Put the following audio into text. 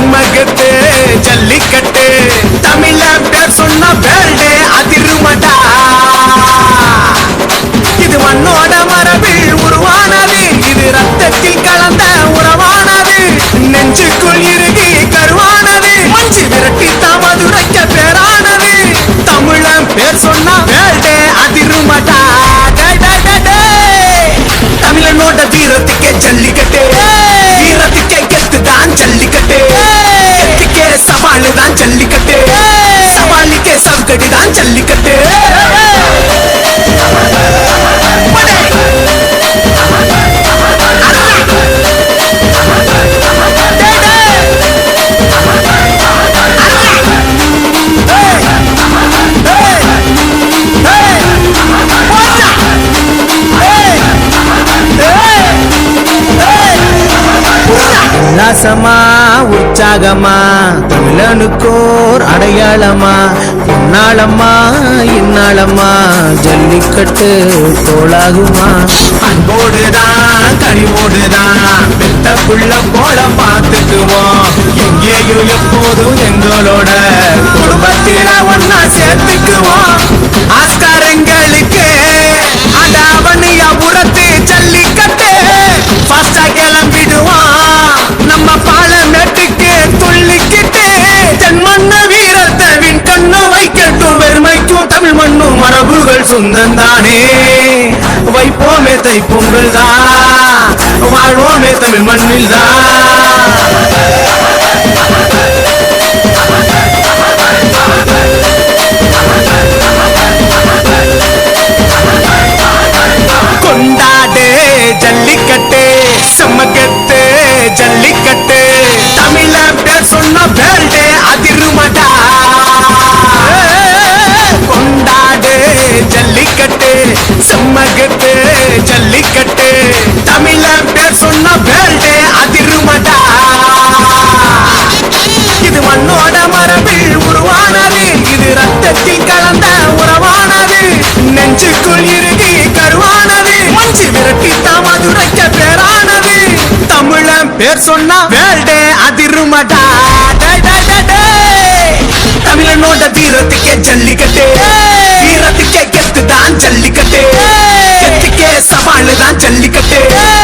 மண்மகத்து ஜல்லிக்கட்டு. தமிழ பேர் சொன்ன பேர்டு அதிருமடா. இது மண்ணோட மரபில் உருவானது. இது ரத்தத்தில் கலந்த உறவானது. நெஞ்சுக்குள் இறுகி கருவானது. மஞ்சு விரட்டி தமதுரைக்க பேரானது. தமிழம் பேர் சொன்ன சவாலு தான் ஜல்லிக்கட்டு சவாலுக்கே உல்லாசமா உற்சாகமா தமிழனுக்கோர் அடையாளமா. பொன்னாளம்மா இந்நாளம்மா ஜல்லிக்கட்டு தோளாகுமா. அன்போடுதான் கனிவோடுதான் பெத்த புள்ள போல பார்த்துக்குவோம். எங்கேயும் எப்போதும் எங்களோட குடும்பத்தில ஒன்னா சேர்த்துக்குவோம். சொந்தம் தானே வைப்போமே தை பொங்கல் தான் வாழ்வோமே தமிழ் மண்ணில் தான் தமிழ பேர் சொன்ன பேல்டே அதிருமடா. இது மண்ணோட மரபில் உருவானது. இது ரத்தத்தில் கலந்த உறவானது நெஞ்சுக்குள் இறுகி கருவானது. மஞ்சு விரட்டி மதுரைக்க பேரானது. தமிழன் பேர் சொன்னா வேல்டே அதிருமடா. தமிழனோட தீரத்துக்கே ஜல்லிக்கட்டே. டே. கெத்து தான் ஜல்லிக்கட்டே. கெத்துக்கே சவாலு தான் ஜல்லிக்கட்டே.